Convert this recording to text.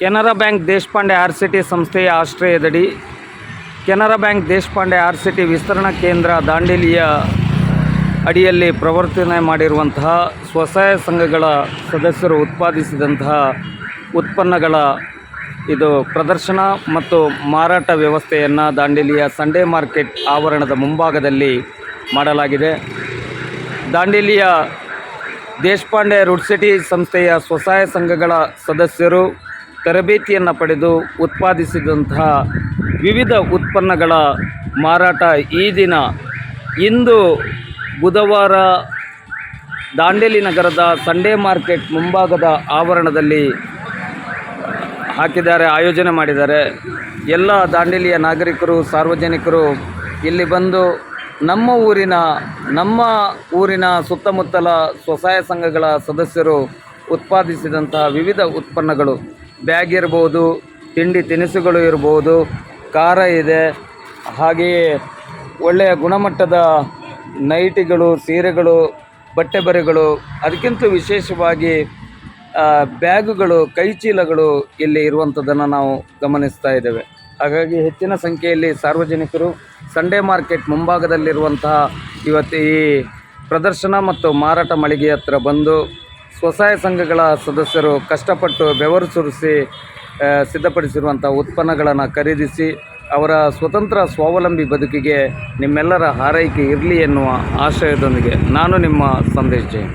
Canara bank Deshpande R C T ಸಂಸ್ಥೆಯ ಆಶ್ರಯದಡಿ Canara bank Deshpande R C T ವಿಸ್ತರಣಾ ಕೇಂದ್ರ ದಾಂಡೇಲಿಯ ಅಡಿಯಲ್ಲಿ ಪ್ರವರ್ತನೆ ಮಾಡಿರುವಂತಹ ಸ್ವಸಹಾಯ ಸಂಘಗಳ ಸದಸ್ಯರು ಉತ್ಪಾದಿಸಿದಂತಹ ಉತ್ಪನ್ನಗಳ ಇದು ಪ್ರದರ್ಶನ ಮತ್ತು ಮಾರಾಟ ವ್ಯವಸ್ಥೆಯನ್ನು ದಾಂಡೇಲಿಯ ಸಂಡೇ ಮಾರ್ಕೆಟ್ ಆವರಣದ ಮುಂಭಾಗದಲ್ಲಿ ಮಾಡಲಾಗಿದೆ. ದಾಂಡೇಲಿಯ ದೇಶಪಾಂಡೆ ರುಡ್ಸಿಟಿ ಸಂಸ್ಥೆಯ ಸ್ವಸಹಾಯ ಸಂಘಗಳ ಸದಸ್ಯರು ತರಬೇತಿಯನ್ನು ಪಡೆದು ಉತ್ಪಾದಿಸಿದಂತಹ ವಿವಿಧ ಉತ್ಪನ್ನಗಳ ಮಾರಾಟ ಈ ದಿನ ಇಂದು ಬುಧವಾರ ದಾಂಡೇಲಿ ನಗರದ ಸಂಡೇ ಮಾರ್ಕೆಟ್ ಮುಂಭಾಗದ ಆವರಣದಲ್ಲಿ ಹಾಕಿದ್ದಾರೆ, ಆಯೋಜನೆ ಮಾಡಿದ್ದಾರೆ. ಎಲ್ಲ ದಾಂಡೇಲಿಯ ನಾಗರಿಕರು, ಸಾರ್ವಜನಿಕರು ಇಲ್ಲಿ ಬಂದು ನಮ್ಮ ಊರಿನ ನಮ್ಮ ಊರಿನ ಸುತ್ತಮುತ್ತಲ ಸ್ವಸಹಾಯ ಸಂಘಗಳ ಸದಸ್ಯರು ಉತ್ಪಾದಿಸಿದಂತಹ ವಿವಿಧ ಉತ್ಪನ್ನಗಳು ಬ್ಯಾಗ್ ಇರ್ಬೋದು, ತಿಂಡಿ ತಿನಿಸುಗಳು ಇರ್ಬೋದು, ಖಾರ ಇದೆ. ಹಾಗೆಯೇ ಒಳ್ಳೆಯ ಗುಣಮಟ್ಟದ ನೈಟಿಗಳು, ಸೀರೆಗಳು, ಬಟ್ಟೆ ಬರೆಗಳು, ಅದಕ್ಕಿಂತ ವಿಶೇಷವಾಗಿ ಬ್ಯಾಗುಗಳು, ಕೈಚೀಲಗಳು ಇಲ್ಲಿ ಇರುವಂಥದ್ದನ್ನು ನಾವು ಗಮನಿಸ್ತಾ ಇದ್ದೇವೆ. ಹಾಗಾಗಿ ಹೆಚ್ಚಿನ ಸಂಖ್ಯೆಯಲ್ಲಿ ಸಾರ್ವಜನಿಕರು ಸಂಡೇ ಮಾರ್ಕೆಟ್ ಮುಂಭಾಗದಲ್ಲಿರುವಂತಹ ಇವತ್ತು ಈ ಪ್ರದರ್ಶನ ಮತ್ತು ಮಾರಾಟ ಮಳಿಗೆ ಹತ್ರ ಬಂದು ಸ್ವಸಹಾಯ ಸಂಘಗಳ ಸದಸ್ಯರು ಕಷ್ಟಪಟ್ಟು ಬೆವರು ಸುರಿಸಿ ಸಿದ್ಧಪಡಿಸಿರುವಂಥ ಉತ್ಪನ್ನಗಳನ್ನು ಖರೀದಿಸಿ, ಅವರ ಸ್ವತಂತ್ರ ಸ್ವಾವಲಂಬಿ ಬದುಕಿಗೆ ನಿಮ್ಮೆಲ್ಲರ ಹಾರೈಕೆ ಇರಲಿ ಎನ್ನುವ ಆಶಯದೊಂದಿಗೆ ನಾನು ನಿಮ್ಮ ಸಂದೇಶ್ ಜೈನ್.